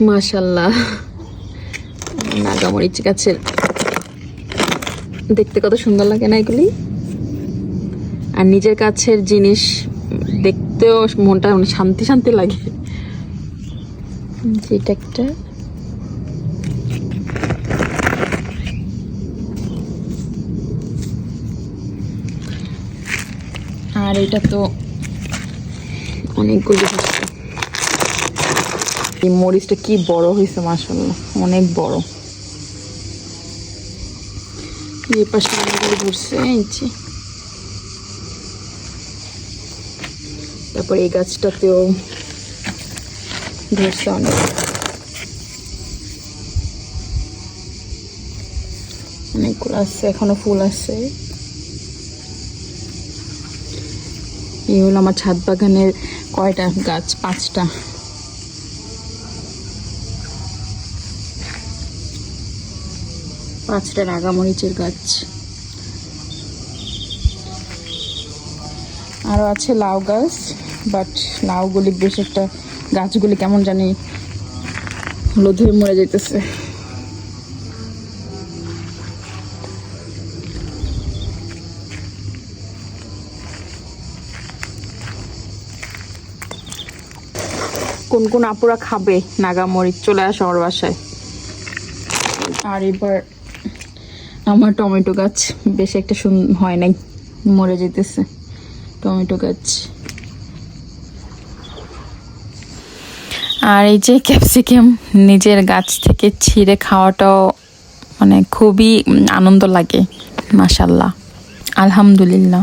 মাশাল্লাহ নাগামরিচ গাছের দেখতে কত সুন্দর লাগে না এগুলি? আর নিজের কাছের জিনিস দেখতেও মনটা মানে শান্তি শান্তি লাগে। যেটা একটা। আর এটা তো অনেকগুলি এই মরিচটা কি বড় হয়েছে মাসাল্লাহ অনেক বড়। এই পাশে তারপর এই গাছটাতেও ধরছে অনেক। অনেকগুলো আছে, এখনও ফুল আছে। এই হলো আমার ছাদ বাগানের কয়টা গাছ? পাঁচটা। পাঁচটা রাগামরিচের গাছ। আরও আছে লাউ গাছ বাট লাউগুলি বেশ একটা, গাছগুলি কেমন জানি হয়ে মরে যেতেছে কোন কোন আপুরা খাবে? নাগামরিচ, চলে আসে আমার বাসায়। আর এবার আমার টমেটো গাছ বেশ একটা হয় নাই, মরে যেতেছে। টমেটো গাছ। আর এই যে ক্যাপসিকাম নিজের গাছ থেকে ছিঁড়ে খাওয়াটাও মানে খুবই আনন্দ লাগে মাসাল্লাহ আলহামদুলিল্লাহ।